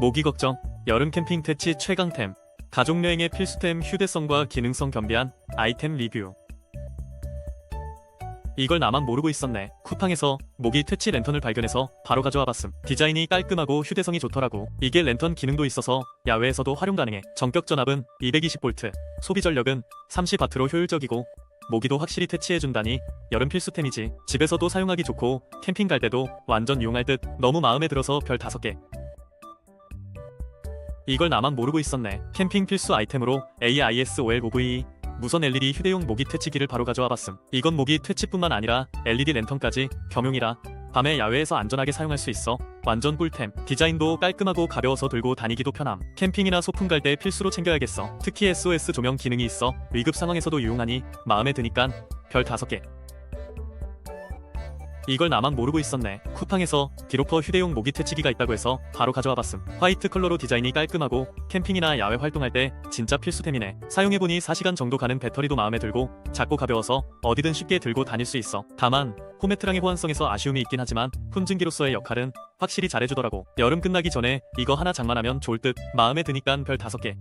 모기 걱정, 여름 캠핑 퇴치 최강템, 가족여행의 필수템 휴대성과 기능성 겸비한 아이템 리뷰. 이걸 나만 모르고 있었네. 쿠팡에서 모기 퇴치 랜턴을 발견해서 바로 가져와 봤음. 디자인이 깔끔하고 휴대성이 좋더라고. 이게 랜턴 기능도 있어서 야외에서도 활용 가능해. 전격 전압은 220V, 소비 전력은 30W로 효율적이고 모기도 확실히 퇴치해준다니 여름 필수템이지. 집에서도 사용하기 좋고 캠핑 갈 때도 완전 이용할 듯 너무 마음에 들어서 별 5개. 이걸 나만 모르고 있었네. 캠핑 필수 아이템으로 AIS-OL5V 무선 LED 휴대용 모기 퇴치기를 바로 가져와 봤음. 이건 모기 퇴치뿐만 아니라 LED 랜턴까지 겸용이라 밤에 야외에서 안전하게 사용할 수 있어 완전 꿀템. 디자인도 깔끔하고 가벼워서 들고 다니기도 편함. 캠핑이나 소풍 갈 때 필수로 챙겨야겠어. 특히 SOS 조명 기능이 있어 위급 상황에서도 유용하니 마음에 드니깐 별 5개. 이걸 나만 모르고 있었네. 쿠팡에서 디로퍼 휴대용 모기 퇴치기가 있다고 해서 바로 가져와 봤음. 화이트 컬러로 디자인이 깔끔하고 캠핑이나 야외 활동할 때 진짜 필수템이네. 사용해보니 4시간 정도 가는 배터리도 마음에 들고 작고 가벼워서 어디든 쉽게 들고 다닐 수 있어. 다만 호메트랑의 호환성에서 아쉬움이 있긴 하지만 품증기로서의 역할은 확실히 잘해주더라고. 여름 끝나기 전에 이거 하나 장만하면 좋을 듯 마음에 드니깐 별 5개.